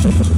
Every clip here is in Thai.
Thank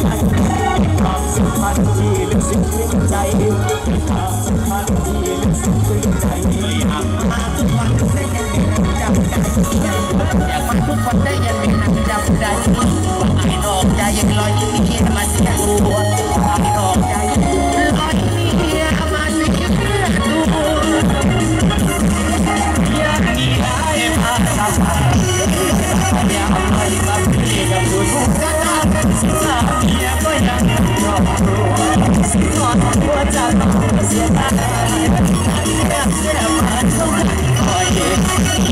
ความสัมที่ลึกซึ้งในใจความสัมที่ลึกซึ้งในใจอยากมาทุกวันได้ยินอยากมาทุกวันได้ยิน สิขอหัจะต้องเสียตาอยากเสียมันเข้าไคอยเด็ก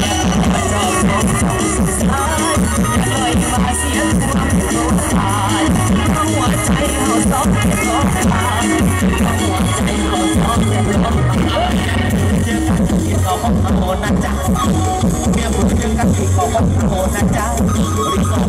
ยากมจอบจอบจอบสายลอยลอยมาเสียหัวใจเราซ้ล้องหัวใจเราซ้อมส่องนที่เขาห้องโหนะจ๊ะเมียผอกันที่องโหนะจ๊ะรีส